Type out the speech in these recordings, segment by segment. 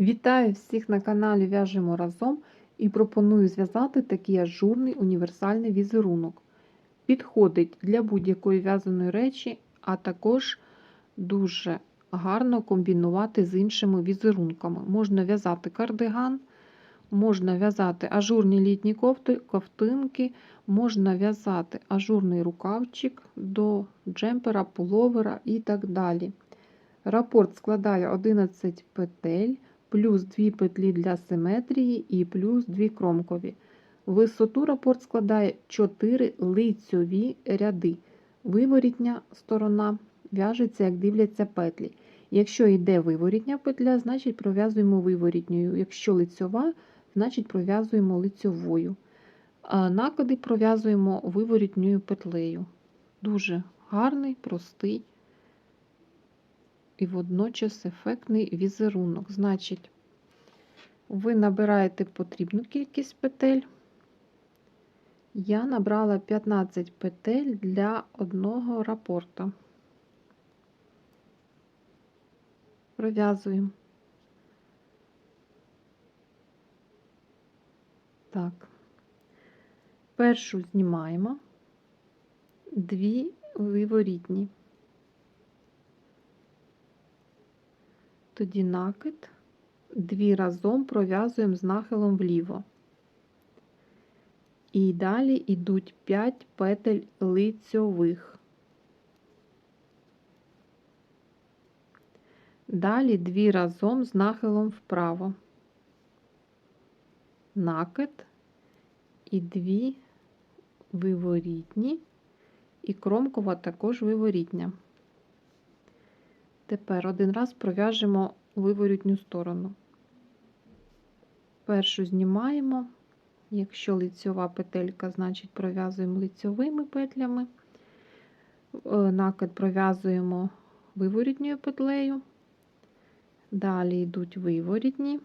Вітаю всіх на каналі В'яжемо разом і пропоную зв'язати такий ажурний універсальний візерунок. Підходить для будь-якої в'язаної речі, а також дуже гарно комбінувати з іншими візерунками. Можна в'язати кардиган, можна в'язати ажурні літні кофти, ковтинки, можна в'язати ажурний рукавчик до джемпера, пуловера і так далі. Рапорт складає 11 петель, плюс 2 петлі для симетрії і плюс 2 кромкові. Висоту рапорт складає 4 лицьові ряди. Виворітня сторона в'яжеться, як дивляться петлі. Якщо йде виворітня петля, значить пров'язуємо виворітньою. Якщо лицьова, значить пров'язуємо лицьовою. А накиди пров'язуємо виворітньою петлею. Дуже гарний, простий і водночас ефектний візерунок. Значить, ви набираєте потрібну кількість петель. Я набрала 15 петель для одного рапорта. Пров'язуємо. Так, першу знімаємо, дві виворітні. Тоді накид, дві разом пров'язуємо з нахилом вліво. І далі йдуть 5 петель лицьових. Далі дві разом з нахилом вправо. Накид і дві виворітні, і кромкова також виворітня. Тепер один раз пров'яжемо виворітню сторону. Першу знімаємо, якщо лицьова петелька, значить пров'язуємо лицьовими петлями, накид пров'язуємо виворітньою петлею, далі йдуть виворітні.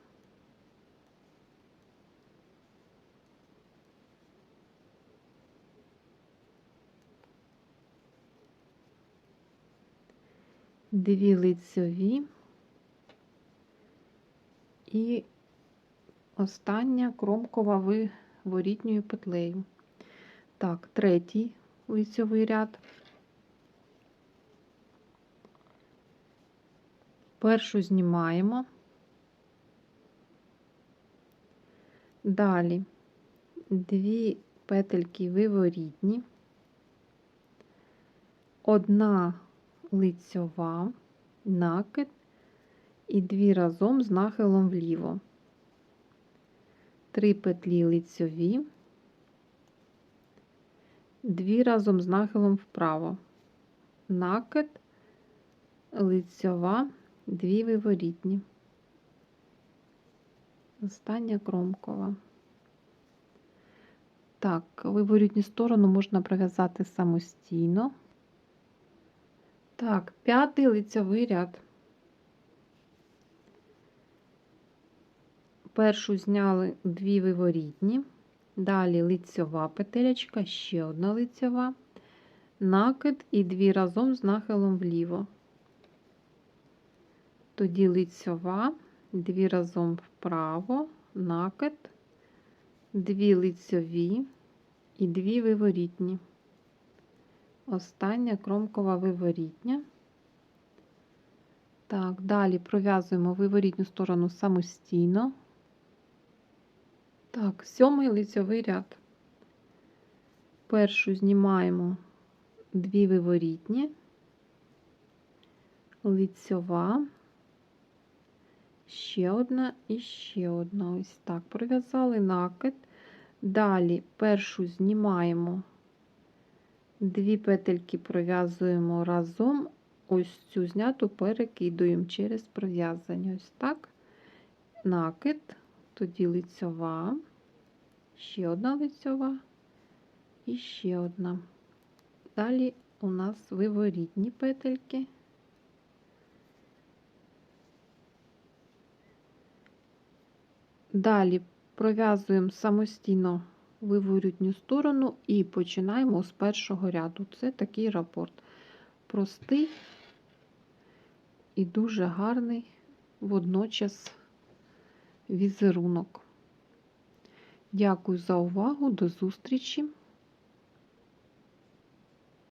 Дві лицьові і остання кромкова виворітньою петлею. Так, третій лицьовий ряд. Першу знімаємо. Далі дві петельки виворітні, одна лицьова, накид і дві разом з нахилом вліво. Три петлі лицьові, дві разом з нахилом вправо, накид, лицьова, дві виворітні. Остання кромкова. Так, виворітню сторону можна пров'язати самостійно. Так, п'ятий лицьовий ряд. Першу зняли дві виворітні, далі лицьова петелечка, ще одна лицьова, накид і дві разом з нахилом вліво. Тоді лицьова, дві разом вправо, накид, дві лицьові і дві виворітні. Остання кромкова виворітня. Так, далі пров'язуємо виворітню сторону самостійно. Так, сьомий лицьовий ряд. Першу знімаємо дві виворітні, лицьова, ще одна і ще одна. Ось так, пров'язали накид. Далі першу знімаємо. Дві петельки пров'язуємо разом, ось цю зняту перекидуємо через пров'язання. Ось так, накид, тоді лицьова, ще одна лицьова і ще одна. Далі у нас виворітні петельки. Далі пров'язуємо самостійно виворітню сторону і починаємо з першого ряду. Це такий рапорт. Простий і дуже гарний, водночас візерунок. Дякую за увагу, до зустрічі!